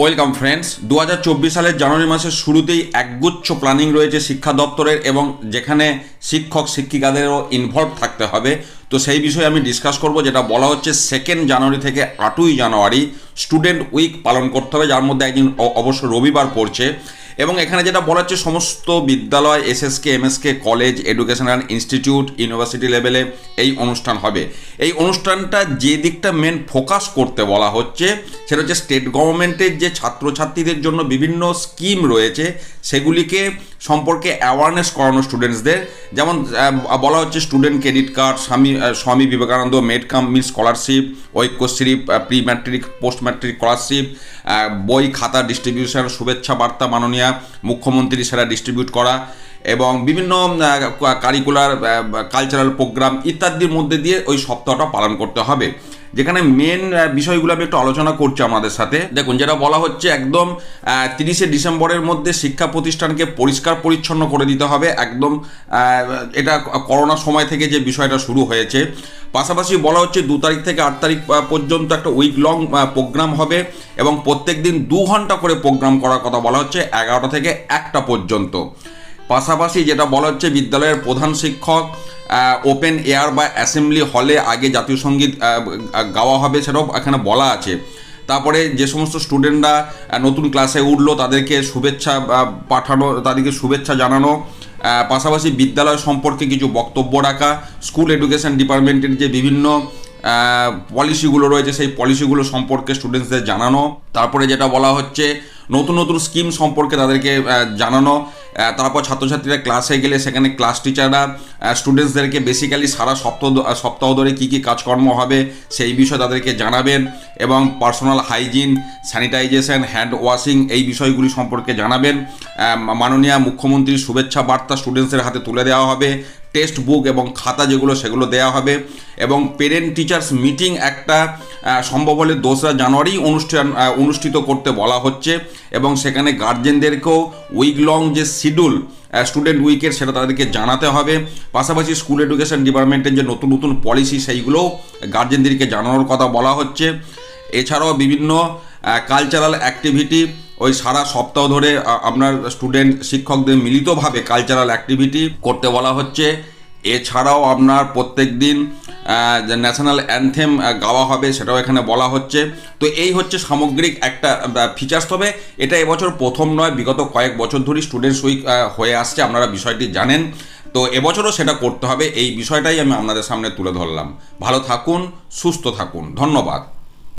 Welcome friends দু হাজার চব্বিশ সালের জানুয়ারি মাসের শুরুতেই একগুচ্ছ প্ল্যানিং রয়েছে শিক্ষা দপ্তরের এবং যেখানে শিক্ষক, শিক্ষিকাদেরও ইনভলভ থাকতে হবে। তো সেই বিষয়ে আমি ডিসকাস করব, যেটা বলা হচ্ছে সেকেন্ড জানুয়ারি থেকে আটই জানুয়ারি স্টুডেন্ট উইক পালন করতে হবে, যার মধ্যে একদিন অবশ্য রবিবার পড়ছে। এবং এখানে যেটা বলা হচ্ছে সমস্ত বিদ্যালয় S SSK MSK college educational institute university লেভেলে এই অনুষ্ঠান হবে। এই অনুষ্ঠানটা যে দিকটা মেন ফোকাস করতে বলা হচ্ছে, সেটা হচ্ছে স্টেট গভর্নমেন্টের যে ছাত্রছাত্রীদের জন্য বিভিন্ন স্কিম রয়েছে, সেগুলিকে সম্পর্কে অ্যাওয়ারনেস করানো স্টুডেন্টসদের যেমন বলা হচ্ছে student credit card Swami Swami Vivekananda merit cum means scholarship Aikyashree pre matric post matric scholarship বই খাতা ডিস্ট্রিবিউশন শুভেচ্ছা বার্তা মাননীয় মুখ্যমন্ত্রী সেটা ডিস্ট্রিবিউট করা এবং বিভিন্ন কারিকুলার কালচারাল প্রোগ্রাম ইত্যাদির মধ্যে দিয়ে ওই সপ্তাহটা পালন করতে হবে। যেখানে মেন বিষয়গুলো আমি একটু আলোচনা করছি আমাদের সাথে। দেখুন, যেটা বলা হচ্ছে একদম তিরিশে ডিসেম্বরের মধ্যে শিক্ষা প্রতিষ্ঠানকে পরিষ্কার পরিচ্ছন্ন করে দিতে হবে। একদম এটা করোনা সময় থেকে যে বিষয়টা শুরু হয়েছে। পাশাপাশি বলা হচ্ছে দু তারিখ থেকে আট তারিখ পর্যন্ত একটা উইক লং প্রোগ্রাম হবে এবং প্রত্যেক দিন দু ঘণ্টা করে প্রোগ্রাম করার কথা বলা হচ্ছে এগারোটা থেকে একটা পর্যন্ত। পাশাপাশি যেটা বলা হচ্ছে বিদ্যালয়ের প্রধান শিক্ষক ওপেন এয়ার বা অ্যাসেম্বলি হলে আগে জাতীয় সংগীত গাওয়া হবে সেটাও এখানে বলা আছে। তারপরে যে সমস্ত স্টুডেন্টরা নতুন ক্লাসে উঠল তাদেরকে শুভেচ্ছা পাঠানো, তাদেরকে শুভেচ্ছা জানানো। পাশাপাশি বিদ্যালয় সম্পর্কে কিছু বক্তব্য রাখা। স্কুল এডুকেশন ডিপার্টমেন্টের যে বিভিন্ন পলিসিগুলো রয়েছে সেই পলিসিগুলো সম্পর্কে স্টুডেন্টসদের জানানো। তারপরে যেটা বলা হচ্ছে নতুন নতুন স্কিম সম্পর্কে তাদেরকে জানানো। তারপর ছাত্রছাত্রীরা ক্লাসে গেলে সেখানে ক্লাস টিচাররা স্টুডেন্টসদেরকে বেসিক্যালি সারা সপ্তাহ সপ্তাহ ধরে কী কী কাজকর্ম হবে সেই বিষয়ে তাদেরকে জানাবেন এবং personal hygiene sanitization hand washing এই বিষয়গুলি সম্পর্কে জানাবেন। মাননীয় মুখ্যমন্ত্রীর শুভেচ্ছা বার্তা স্টুডেন্টসদের হাতে তুলে দেওয়া হবে। টেক্সট বুক এবং খাতা যেগুলো সেগুলো দেওয়া হবে। এবং পেরেন্ট টিচার্স মিটিং একটা সম্ভব হলে দোসরা জানুয়ারি অনুষ্ঠান অনুষ্ঠিত করতে বলা হচ্ছে। এবং সেখানে গার্জেনদেরকেও উইক লং যে শিডিউল স্টুডেন্ট উইকের সেটা তাদেরকে জানাতে হবে। পাশাপাশি স্কুল এডুকেশন ডিপার্টমেন্টের যে নতুন নতুন পলিসি সেইগুলোও গার্জেনদেরকে জানানোর কথা বলা হচ্ছে। এছাড়াও বিভিন্ন কালচারাল অ্যাক্টিভিটি ওই সারা সপ্তাহ ধরে আপনার স্টুডেন্ট শিক্ষকদের মিলিতভাবে কালচারাল অ্যাক্টিভিটি করতে বলা হচ্ছে। এছাড়াও আপনার প্রত্যেক দিন ন্যাশনাল অ্যানথেম গাওয়া হবে সেটাও এখানে বলা হচ্ছে। তো এই হচ্ছে সামগ্রিক একটা ফিচার্স তবে এটা এবছর প্রথম নয়, বিগত কয়েক বছর ধরেই স্টুডেন্টস উইক হয়ে আসছে, আপনারা বিষয়টি জানেন। তো এবছরও সেটা করতে হবে, এই বিষয়টাই আমি আপনাদের সামনে তুলে ধরলাম। ভালো থাকুন, সুস্থ থাকুন। ধন্যবাদ।